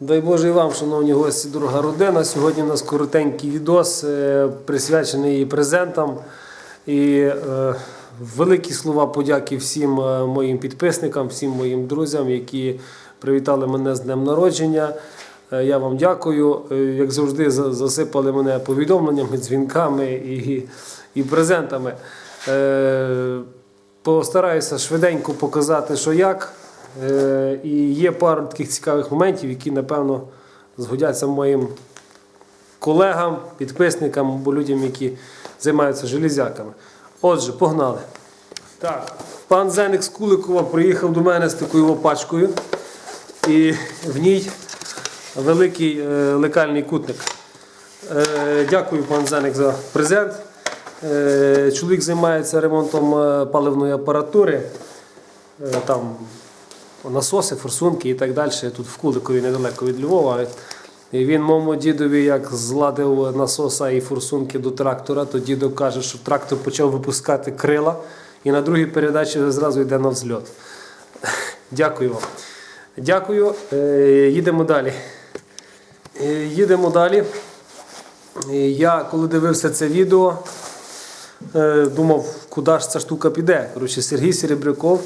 Дай Боже і вам, шановні гості, дорога родина. Сьогодні у нас коротенький відос, е, присвячений презентам. І е, великі слова подяки всім е, моїм підписникам, всім моїм друзям, які привітали мене з днем народження. Я вам дякую. Як завжди, засипали мене повідомленнями, дзвінками і, і презентами. Постараюся швиденько показати, що як. Е, І є пару таких цікавих моментів, які, напевно, згодяться моїм колегам, підписникам або людям, які займаються железяками. Отже, погнали. Так, пан Зеник з Куликова приїхав до мене з такою пачкою, і в ній великий е, лекальний кутник. Е, дякую, пан Зеник, за презент. Е, чоловік займається ремонтом е, паливної апаратури. Е, там насоси, форсунки і так далі. Тут в Куликові недалеко від Львова. І він моєму дідові як зладив насоса і форсунки до трактора, то дідо каже, що трактор почав випускати крила і на другій передачі зразу йде на взльот. Дякую вам. Дякую. Е, Їдемо далі. Е, Їдемо далі. Е, Я коли дивився це відео, думав, куди ж ця штука піде. Коротше, Сергій Серебряков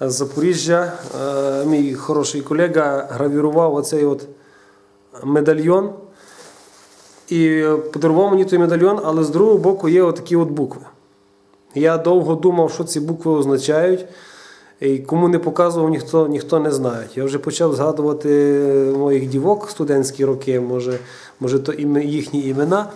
з Запоріжжя, е, мій хороший колега, гравірував оцей от медальйон. І подарував мені той медальйон, але з другого боку є отакі от букви. Я довго думав, що ці букви означають. І кому не показував, ніхто, ніхто не знає. Я вже почав згадувати моїх дівок студентські роки, може, може то їхні імена.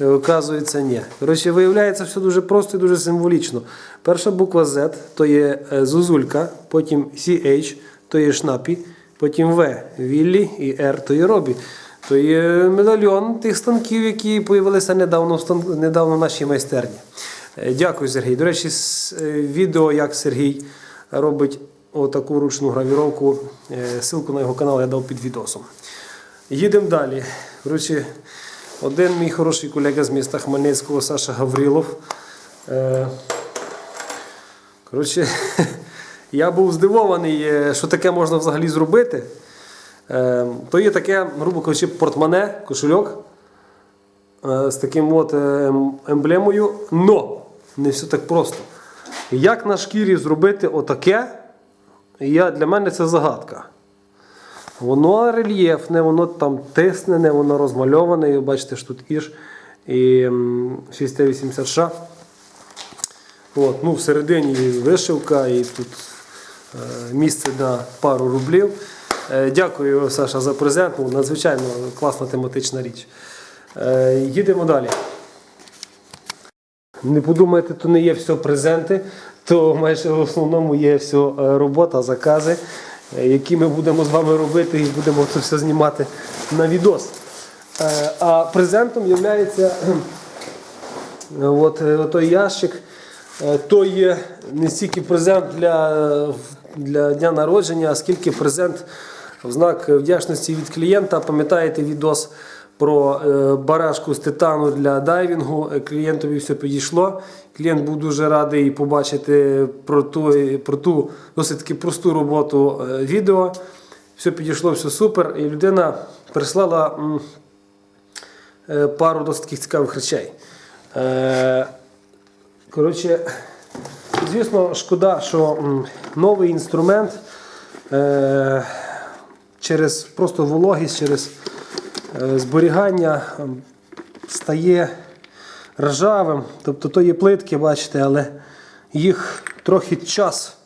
Е, Оказується, ні. Коротше, виявляється, все дуже просто і дуже символічно. Перша буква Z то є е, Зузулька, потім CH то є Шнапі, потім В Віллі і R то є Робі. То є медальйон тих станків, які з'явилися недавно, недавно в нашій майстерні. Е, Дякую, Сергій. До речі, відео, як Сергій робить отаку ручну гравіровку. Ссылку на його канал я дав під відосом. Їдемо далі. Коротше, один мій хороший колега з міста Хмельницького, Саша Гаврилов. Е, Коротше, я був здивований, е, що таке можна взагалі зробити. Е, То є таке, грубо кажучи, портмоне, кошельок з таким от ем- емблемою. Но не все так просто. Як на шкірі зробити отаке, я, для мене це загадка. Воно рельєфне, воно там тиснене, воно розмальоване. І бачите, що тут іж і м, 680 От, ну, всередині вишивка і тут е, місце на пару рублів. Е, дякую, Саша, за презент. Ну, надзвичайно класна тематична річ. Е, їдемо далі. Не подумайте, то не є все презенти, то майже в основному є все е, робота, закази, які ми будемо з вами робити і будемо це все знімати на відос. Е, А презентом є от, е, той ящик. Е, То є не стільки презент для, е, для дня народження, а скільки презент в знак вдячності від клієнта. Пам'ятаєте відос про е, барашку з титану для дайвінгу. Е, Клієнтові все підійшло. Клієнт був дуже радий побачити про ту, про ту досить таки просту роботу е, відео. Все підійшло, все супер. І людина прислала пару досить таких цікавих речей. Коротше, звісно, шкода, що новий інструмент через просто вологість, через зберігання стає ржавим. Тобто то є плитки, бачите, але їх трохи час,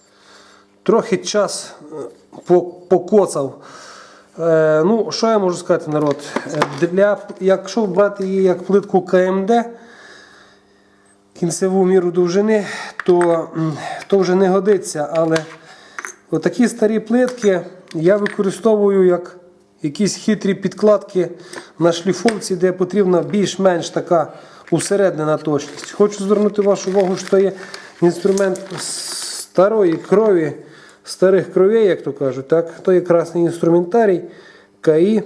трохи час е, покоцав. Е, ну, що я можу сказати, народ? Е, Для, якщо брати її як плитку КМД, кінцеву міру довжини, то, то вже не годиться. Але отакі старі плитки я використовую як якісь хитрі підкладки на шліфовці, де потрібна більш-менш така усереднена точність. Хочу звернути вашу увагу, що є інструмент старої крові, старих кровей, як то кажуть. Так? То є красний інструментарій, КАІ.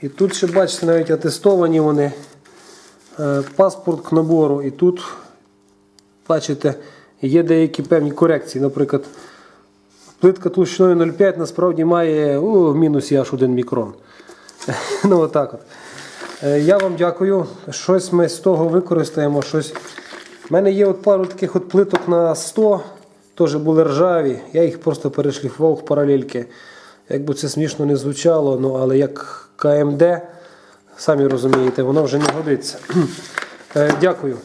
І тут ще бачите, навіть атестовані вони е, паспорт к набору. І тут, бачите, є деякі певні корекції. Наприклад, Плитка толщиною 0,5 насправді має у, в мінусі аж 1 мікрон. ну, отак от. Е, Я вам дякую. Щось ми з того використаємо. Щось. У мене є от пару таких от плиток на 100, теж були ржаві. Я їх просто перешліфував в паралельки. Якби це смішно не звучало, ну, але як КМД, самі розумієте, воно вже не годиться. Е, Дякую.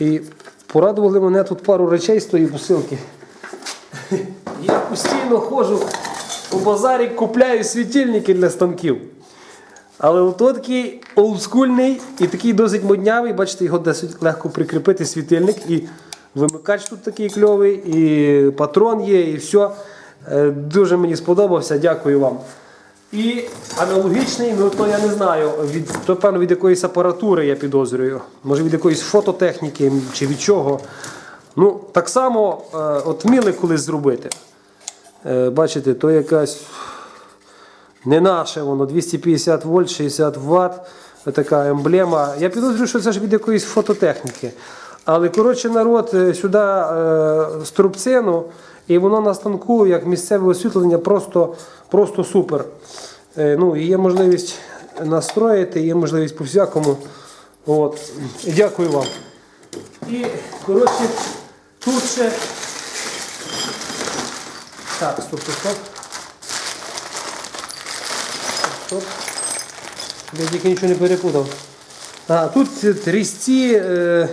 І порадували мене тут пару речей з тої посилки. Я постійно ходжу у базарі, купляю світильники для станків. Але от такий олдскульний і такий досить моднявий, бачите, його досить легко прикріпити світильник. І вимикач тут такий кльовий, і патрон є, і все. Е, Дуже мені сподобався, дякую вам. І аналогічний, ну то я не знаю, від, то певно від якоїсь апаратури я підозрюю. Може від якоїсь фототехніки чи від чого. Ну, так само е, от вміли колись зробити. Е, бачите, то якась не наше, воно 250 вольт, 60 Вт, така емблема. Я підозрюю, що це ж від якоїсь фототехніки. Але коротше народ е, сюди е, струбцину, і воно на станку, як місцеве освітлення, просто, просто супер. Е, ну, є можливість настроїти, є можливість по-всякому. От. Дякую вам. І коротше, тут ще. Так, стоп, стоп, стоп. Стоп. Я тільки нічого не перепутав. А, тут різці, е,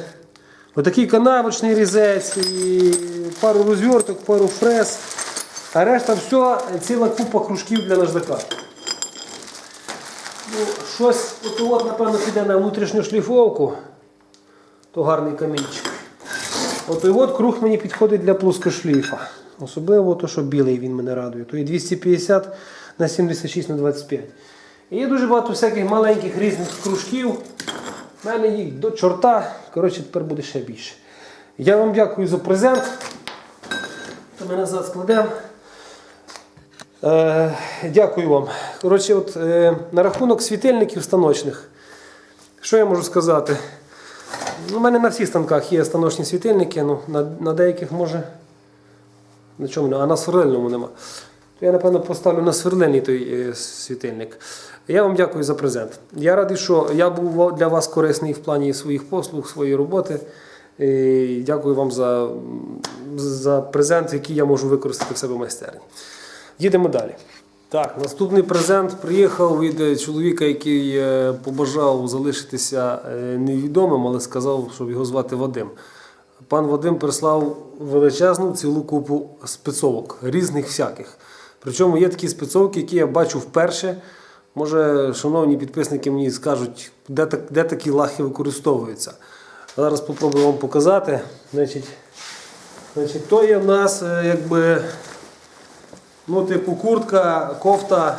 отакий канавочний різець, і пару розверток, пару фрез. А решта все ціла купа кружків для наждака. Ну, щось, от, от, напевно, піде на внутрішню шліфовку. То гарний камінчик. От і от круг мені підходить для плоскошліфа. Особливо то, що білий він мене радує. То і 250 на 76 на 25. І є дуже багато всяких маленьких різних кружків. У мене їх до чорта. Коротше, тепер буде ще більше. Я вам дякую за презент. То ми назад складемо. Е, дякую вам. Коротше, от, е, на рахунок світильників станочних. Що я можу сказати? Ну, У мене на всіх станках є станочні світильники, ну, на, на деяких може. На чому не, а на сверлильному нема. То я, напевно, поставлю на сверлильний той е, світильник. Я вам дякую за презент. Я радий, що я був для вас корисний в плані своїх послуг, своєї роботи. І дякую вам за, за презент, який я можу використати в себе в майстерні. Їдемо далі. Так, наступний презент приїхав від е, чоловіка, який е, побажав залишитися невідомим, але сказав, щоб його звати Вадим. Пан Вадим прислав величезну цілу купу спецовок, різних всяких. Причому є такі спецовки, які я бачу вперше. Може, шановні підписники мені скажуть, де, так, де такі лахи використовуються. Зараз спробую вам показати. Значить, значить, то є в нас е, якби. Ну, типу, куртка, кофта.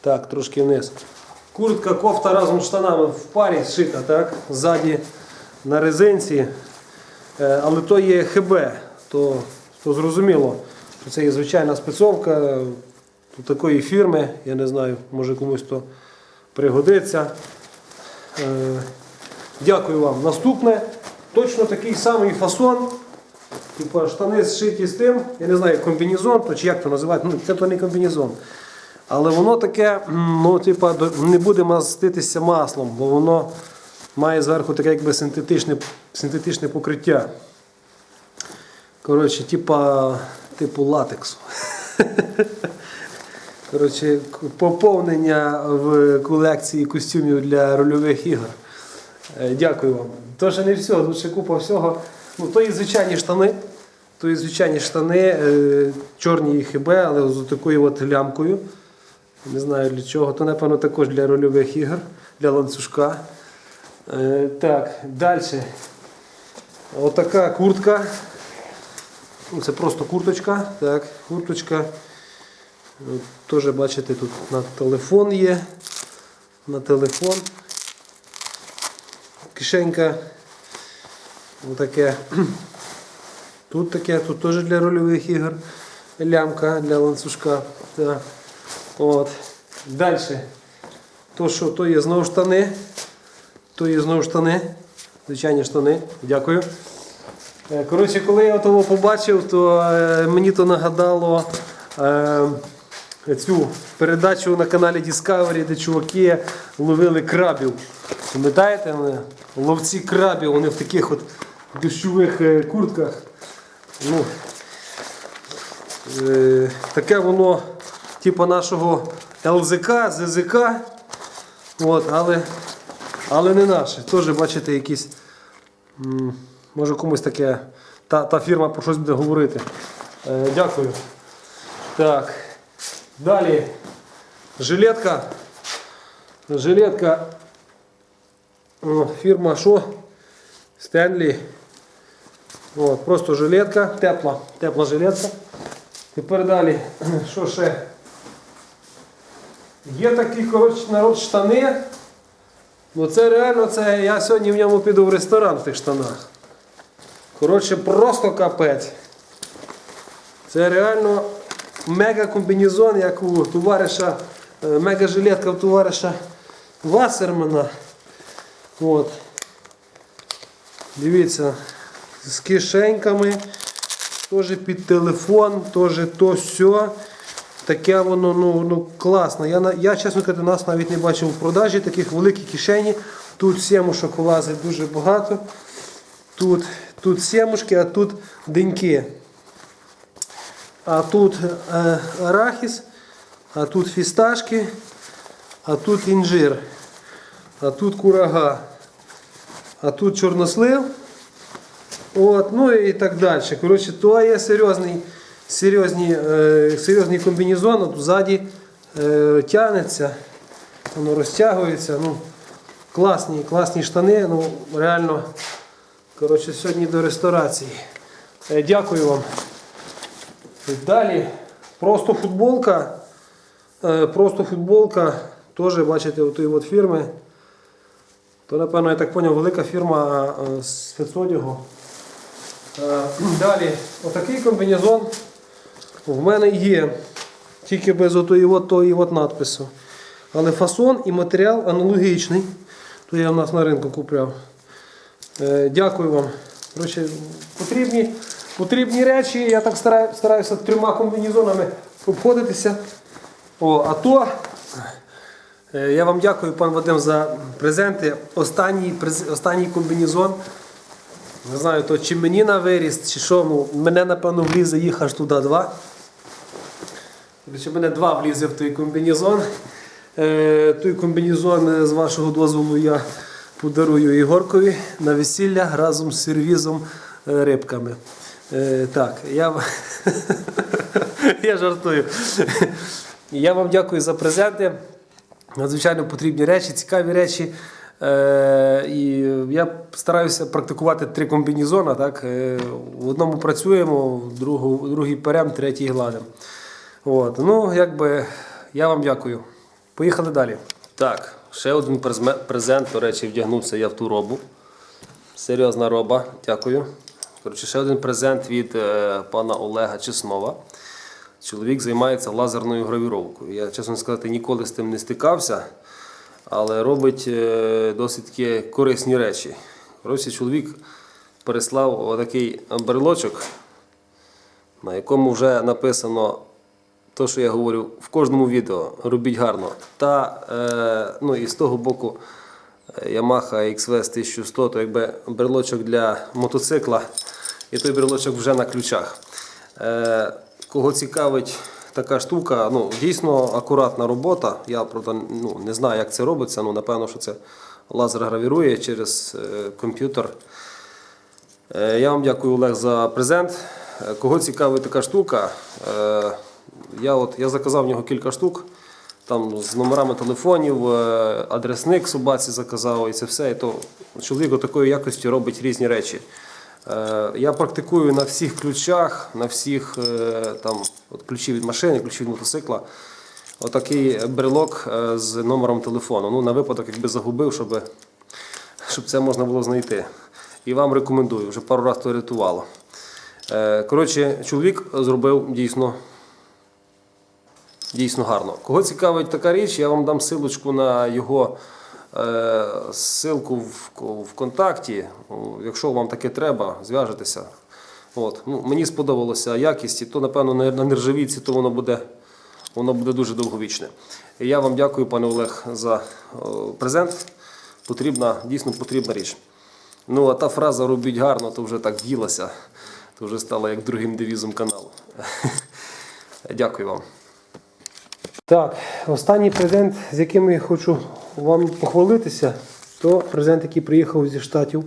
Так, трошки вниз. Куртка, кофта разом з штанами в парі зшита, так? Ззаді на резинці. Е, Але то є ХБ, то, то зрозуміло, що це є звичайна спецовка е, такої фірми. Я не знаю, може комусь то пригодиться. Е, Дякую вам. Наступне точно такий самий фасон. Типа штани зшиті з тим, я не знаю, комбінезон, то чи як то називають, ну це то не комбінезон. Але воно таке, ну, типа, не буде маститися маслом, бо воно має зверху таке якби синтетичне, синтетичне покриття. Коротше, типа, типу латексу. Коротше, поповнення в колекції костюмів для рольових ігор. Е, Дякую вам. То ще не все, тут ще купа всього. Ну, то є звичайні штани. То є звичайні штани, е, чорні і хібе, але з такою от лямкою. Не знаю для чого. То, напевно, також для рольових ігор, для ланцюжка. Е, так, далі. Отака куртка. Це просто курточка. Так, курточка. От, Теж бачите, тут на телефон є. На телефон. Кишенька. Отаке. Тут таке, тут теж для рольових ігор. Лямка для ланцюжка. Так. От. Далі. То, що то є знову штани. То є знову штани. Звичайні штани. Дякую. Е, Коротше, коли я того побачив, то е, мені то нагадало е, цю передачу на каналі Discovery, де чуваки ловили крабів. Пам'ятаєте? Ловці крабів, вони в таких от дощових куртках. Ну, таке воно, типу нашого ЛЗК, ЗЗК. От, але, але не наше. Теж бачите, якісь. Може комусь таке. Та, та фірма про щось буде говорити. Е, дякую. Так. Далі. Жилетка. Жилетка. Фірма що? Стенлі. От, просто жилетка, тепла, тепла жилетка. Тепер далі, що ще? Є такі коротше, народ штани. Ну це реально, це я сьогодні в ньому піду в ресторан в тих штанах. Коротше, просто капець. Це реально мега комбінезон, як у товариша, е, мега жилетка в товариша Вассермана. От. Дивіться, з кишеньками, теж під телефон, теж то все. Таке воно ну, ну, класно. Я, я, чесно кажучи, нас навіть не бачив в продажі таких великі кишені. Тут сімушок влазить дуже багато. Тут, тут сімушки, а тут деньки. А тут е, арахіс, а тут фісташки, а тут інжир, а тут курага, а тут чорнослив. От, ну і так далі. Коротше, то є серйозний, серйозний, е, серйозний комбінезон, от ззаді е, тягнеться, воно розтягується. Ну, класні, класні штани, ну реально. Коротше, сьогодні до ресторації. Е, дякую вам. Далі просто футболка. Просто футболка. Теж бачите, отої от фірми. То, напевно, я так зрозумів, велика фірма з спецодягу. Далі, отакий комбінезон в мене є. Тільки без отої от, тої от надпису. Але фасон і матеріал аналогічний. То я в нас на ринку купляв. Е, Дякую вам. Коротше, потрібні, потрібні речі. Я так стараю, стараюся трьома комбінезонами обходитися. О, а то е, я вам дякую, пан Вадим, за презенти. Останній, останній комбінезон. Не знаю, то чи мені на виріст, чи що. Ну, мене, напевно, влізе їх аж туди два. Коротше, мене два влізе в той комбінезон. Е, той комбінезон, е, з вашого дозволу, я подарую Ігоркові на весілля разом з сервізом е, рибками. Так, я, я жартую. Я вам дякую за презенти. Надзвичайно потрібні речі, цікаві речі. І я стараюся практикувати три комбінезона. Так? В одному працюємо, в другий перем, третій гладимо. От. Ну, якби я вам дякую. Поїхали далі. Так, ще один презент, до речі, вдягнувся я в ту робу. Серйозна роба, дякую. Коротше, ще один презент від е, пана Олега Чеснова. Чоловік займається лазерною гравіровкою. Я, чесно сказати, ніколи з тим не стикався, але робить е, досить корисні речі. Коротше, чоловік переслав отакий брелочок, на якому вже написано те, що я говорю в кожному відео, робіть гарно. Та е, ну, і з того боку е, Yamaha XV 1100, то якби брелочок для мотоцикла, і той брелочок вже на ключах. Е, кого цікавить така штука, ну, дійсно акуратна робота. Я правда ну, не знаю, як це робиться. Ну, напевно, що це лазер гравірує через е, комп'ютер. Е, Я вам дякую, Олег, за презент. Е, Кого цікавить така штука, е, я, от, я заказав в нього кілька штук. Там з номерами телефонів, е, адресник собаці заказав і це все. І то чоловік такої якості робить різні речі. Е, Я практикую на всіх ключах, на всіх е, там, от ключі від машини, ключі від мотоцикла. Отакий брелок з номером телефону. Ну, на випадок, якби загубив, щоб щоб це можна було знайти. І вам рекомендую, вже пару разів то рятувало. Коротше, чоловік зробив дійсно, дійсно гарно. Кого цікавить така річ, я вам дам силочку на його е, ссылку в, в контакті. Якщо вам таке треба, зв'яжетеся. От. Ну, мені сподобалося якість, і то, напевно, на нержавійці, то воно буде, воно буде дуже довговічне. І я вам дякую, пане Олег, за презент. Потрібна, дійсно потрібна річ. Ну, а та фраза робіть гарно, то вже так в'їлася, то вже стала як другим девізом каналу. Дякую вам. Так, останній презент, з яким я хочу вам похвалитися, то презент, який приїхав зі штатів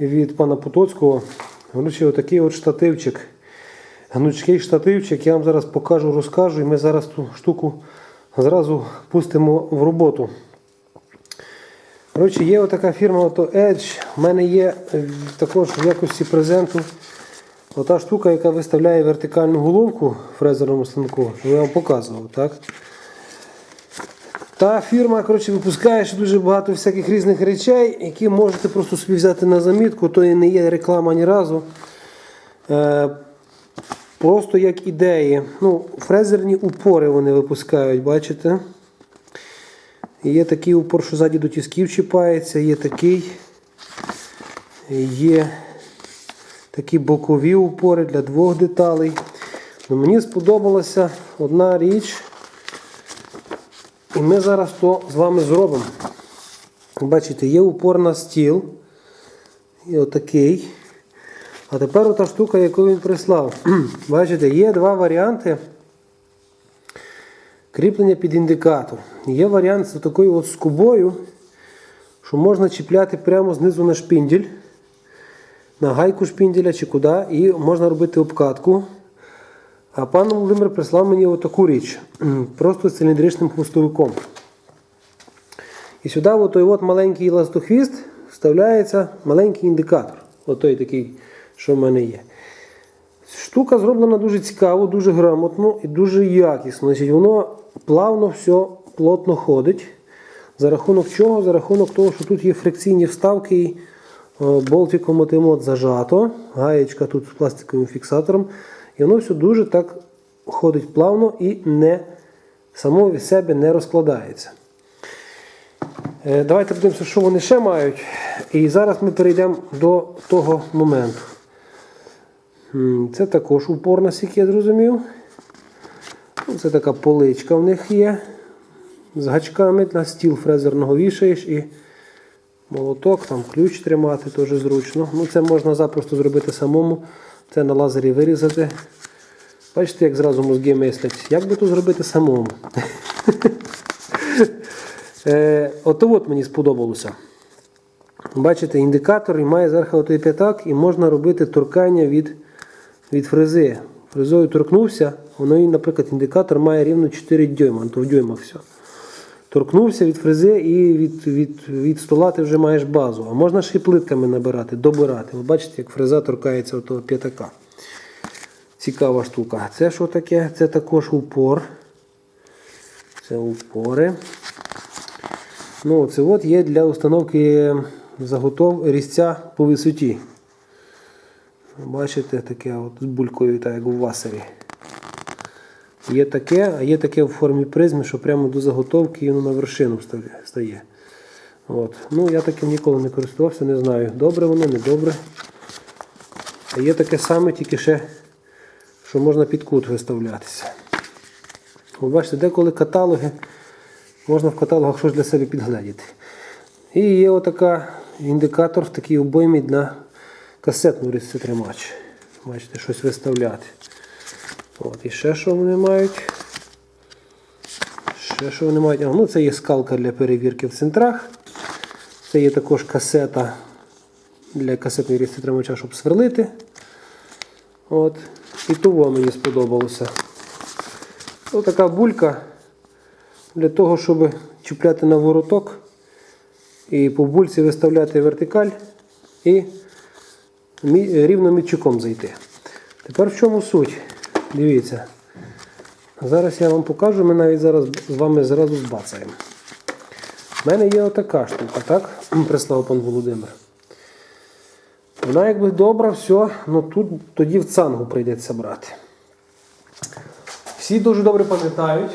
від пана Потоцького. Коротше, отакий от штативчик. Гнучкий штативчик. Я вам зараз покажу, розкажу, і ми зараз ту штуку зразу пустимо в роботу. Коротше, є отака фірма ото Edge. У мене є також в якості презенту ота штука, яка виставляє вертикальну головку в фрезерному станку. Я вам показував, так? Та фірма коротше, випускає ще дуже багато всяких різних речей, які можете просто собі взяти на замітку, то і не є реклама ні разу. Е, просто як ідеї. Ну, фрезерні упори вони випускають, бачите? Є такий упор, що ззаді до тисків чіпається, є такий. Є такі бокові упори для двох деталей. Ну, мені сподобалася одна річ. І ми зараз то з вами зробимо. Бачите, є упор на стіл. І отакий. А тепер ота штука, яку він прислав. Бачите, є два варіанти кріплення під індикатор. Є варіант з такою от скобою, що можна чіпляти прямо знизу на шпіндель, на гайку шпінделя чи куди, і можна робити обкатку. А пан Володимир прислав мені отаку річ, просто з циліндричним хвостовиком. І сюди от от маленький ластохвіст вставляється маленький індикатор. Отой такий, що в мене є. Штука зроблена дуже цікаво, дуже грамотно і дуже якісно. Значить, Воно плавно все плотно ходить. За рахунок чого? За рахунок того, що тут є фрикційні вставки болтиком отим от зажато. Гаєчка тут з пластиковим фіксатором. І воно все дуже так ходить плавно і не само від себе не розкладається. Е, Давайте подивимося, що вони ще мають. І зараз ми перейдемо до того моменту. Це також упор, наскільки я зрозумів. Ну, Це така поличка в них є. З гачками на стіл фрезерного вішаєш і молоток, там ключ тримати теж зручно. Ну, Це можна запросто зробити самому. Це на лазері вирізати. Бачите, як зразу мозги мислять. Як би то зробити самому? Е, Ото от мені сподобалося. Бачите, індикатор має зверху п'ятак, і можна робити торкання від, від фрези. Фрезою торкнувся, воно, наприклад, індикатор має рівно 4 дюйма, то в дюймах все. Торкнувся від фрези і від, від, від стола ти вже маєш базу. А можна ще плитками набирати, добирати. Ви бачите, як фреза торкається того п'ятака. Цікава штука. Це що таке? Це також упор. Це упори. Ну, це от є для установки заготов різця по висоті. Бачите, таке от з булькою, так як у васері. Є таке, а є таке в формі призми, що прямо до заготовки воно на вершину стає. От. Ну, я таким ніколи не користувався, не знаю, добре воно, не добре. А є таке саме, тільки ще, що можна під кут виставлятися. Ви бачите, деколи каталоги, можна в каталогах щось для себе підгледіти. І є отака індикатор в такій обоймі на касетну різцетримач. Бачите, щось виставляти. От, і ще що вони мають. Ще що вони мають. Ну це є скалка для перевірки в центрах. Це є також касета для касетної різцетримача, щоб сверлити. От. І того мені сподобалося. Ось така булька для того, щоб чіпляти на вороток і по бульці виставляти вертикаль і рівно мітчуком зайти. Тепер в чому суть? Дивіться. Зараз я вам покажу, ми навіть зараз з вами зразу збацаємо. У мене є отака штука, так? Прислав пан Володимир. Вона якби добра, все, але тут тоді в цангу прийдеться брати. Всі дуже добре пам'ятають.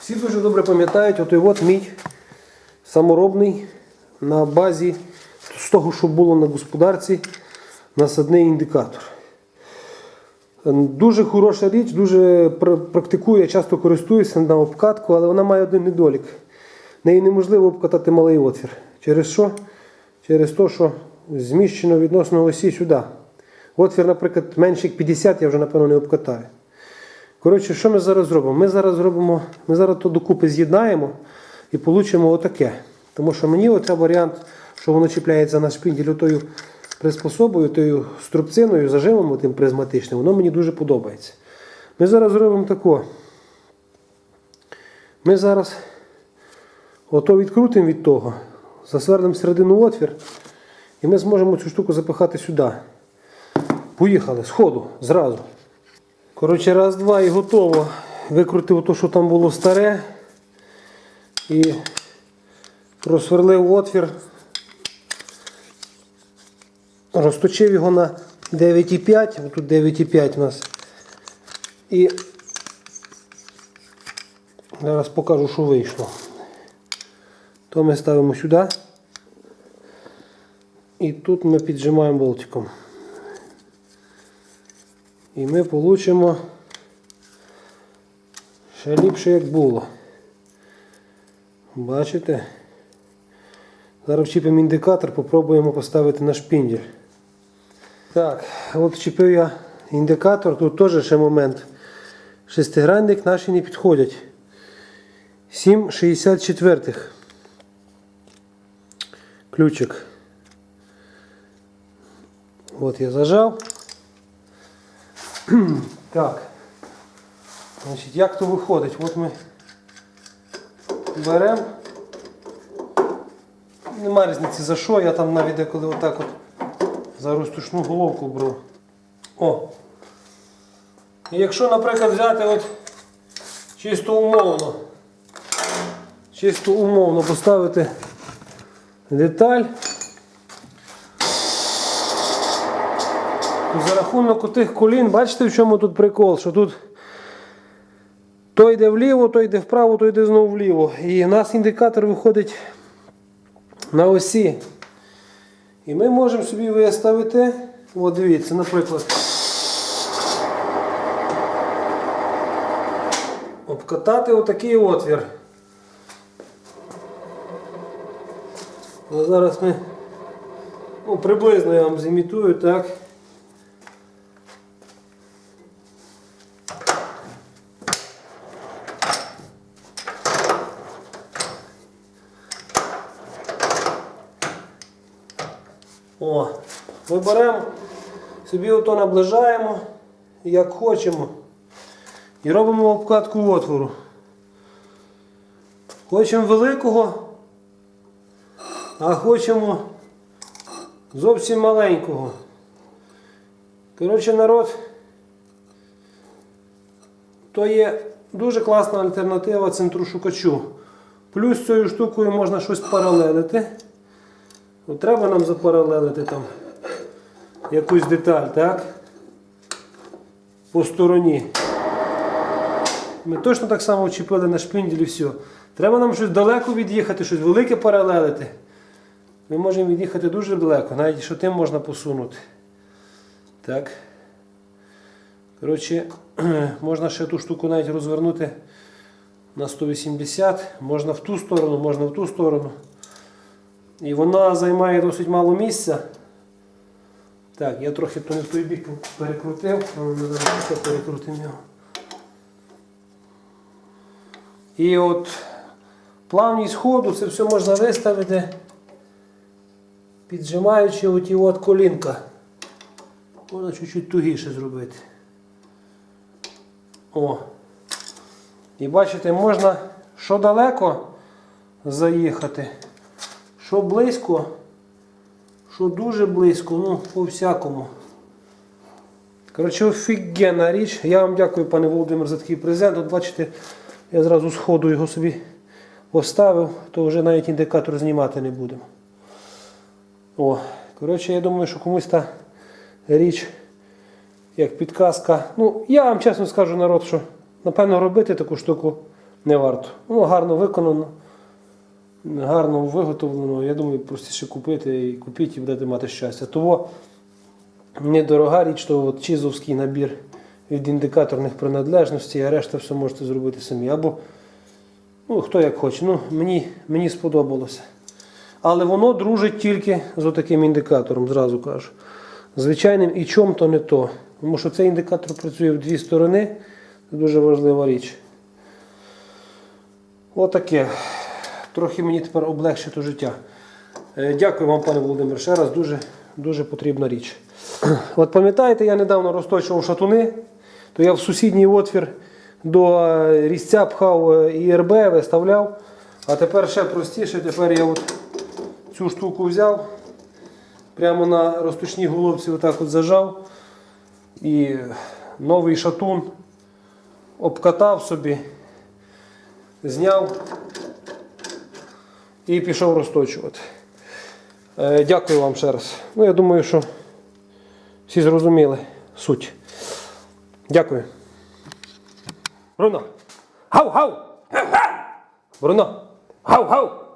Всі дуже добре пам'ятають отой от мій саморобний на базі з того, що було на господарці, насадний індикатор. Дуже хороша річ, дуже пр- практикую, я часто користуюся на обкатку, але вона має один недолік. Нею неможливо обкатати малий отвір. Через що? Через те, що зміщено відносно осі сюди. Отвір, наприклад, менше як 50, я вже напевно не обкатаю. Коротше, що ми зараз зробимо? Ми зараз зробимо, ми зараз то докупи з'єднаємо і получимо отаке. Тому що мені оцей варіант, що воно чіпляється на шпіндель тою приспособою, тою струбциною, зажимом тим призматичним, воно мені дуже подобається. Ми зараз зробимо тако. Ми зараз ото відкрутимо від того, засвернемо середину отвір, і ми зможемо цю штуку запихати сюди. Поїхали, сходу, зразу. Коротше, раз, два і готово. Викрутив те, що там було старе. І просверлив отвір. Розточив його на 9,5. Тут 9,5 у нас. І зараз покажу, що вийшло. То ми ставимо сюди. І тут ми піджимаємо болтиком. І ми получимо ще ліпше, як було. Бачите? Зараз вчіпимо індикатор, попробуємо поставити на шпіндель. Так, от вчепив я індикатор, тут теж ще момент. Шестигранник наші не підходять. 7,64 ключик. От я зажав. Так. Значить, як то виходить? От ми беремо. Нема різниці за що, я там навіть деколи отак от за розтушну головку беру. О! І якщо, наприклад, взяти от чисто умовно, чисто умовно поставити деталь, то за рахунок тих колін, бачите, в чому тут прикол? Що тут то йде вліво, то йде вправо, то йде знову вліво. І в нас індикатор виходить на осі. І ми можемо собі виставити, от дивіться, наприклад, обкатати отакий отвір. Ну, зараз ми ну, приблизно я вам зімітую, так. О, ми беремо, собі ото наближаємо, як хочемо. І робимо обкатку отвору. Хочемо великого, а хочемо зовсім маленького. Коротше, народ, то є дуже класна альтернатива центрушукачу. Плюс цією штукою можна щось паралелити. От треба нам запаралелити там якусь деталь, так? По стороні. Ми точно так само вчепили на шпиндель все. Треба нам щось далеко від'їхати, щось велике паралелити. Ми можемо від'їхати дуже далеко, навіть що тим можна посунути. Так. Коротше, можна ще ту штуку навіть розвернути на 180, можна в ту сторону, можна в ту сторону. І вона займає досить мало місця. Так, я трохи то не той бік перекрутив, але ще перекрутимо його. І от плавність ходу це все можна виставити, піджимаючи оті от колінка. Можна чуть-чуть тугіше зробити. О. І бачите, можна що далеко заїхати. Що близько, що дуже близько, ну, по всякому. Коротше, офігенна річ. Я вам дякую, пане Володимир, за такий презент. От бачите, я зразу з ходу його собі поставив, то вже навіть індикатор знімати не будемо. О, коротше, я думаю, що комусь та річ, як підказка. Ну, я вам чесно скажу, народ, що напевно робити таку штуку не варто. Ну, гарно виконано. Гарно виготовлено. Я думаю, простіше купити і купіть і будете мати щастя. Того недорога річ, то от чизовський набір від індикаторних принадлежностей, а решта все можете зробити самі. Або ну, хто як хоче. Ну, мені, мені сподобалося. Але воно дружить тільки з отаким індикатором, зразу кажу. Звичайним і чом то не то. Тому що цей індикатор працює в дві сторони. Це дуже важлива річ. Отаке. Трохи мені тепер облегшить життя. Е, Дякую вам, пане Володимир, ще раз дуже, дуже потрібна річ. От пам'ятаєте, я недавно розточував шатуни, то я в сусідній отвір до е, різця пхав е, ІРБ, виставляв. А тепер ще простіше, тепер я от цю штуку взяв, прямо на розточній головці отак от зажав. І новий шатун обкатав собі, зняв і пішов розточувати. Е, Дякую вам ще раз. Ну, я думаю, що всі зрозуміли суть. Дякую. Бруно. Гав, гав! Бруно. Гав, гав!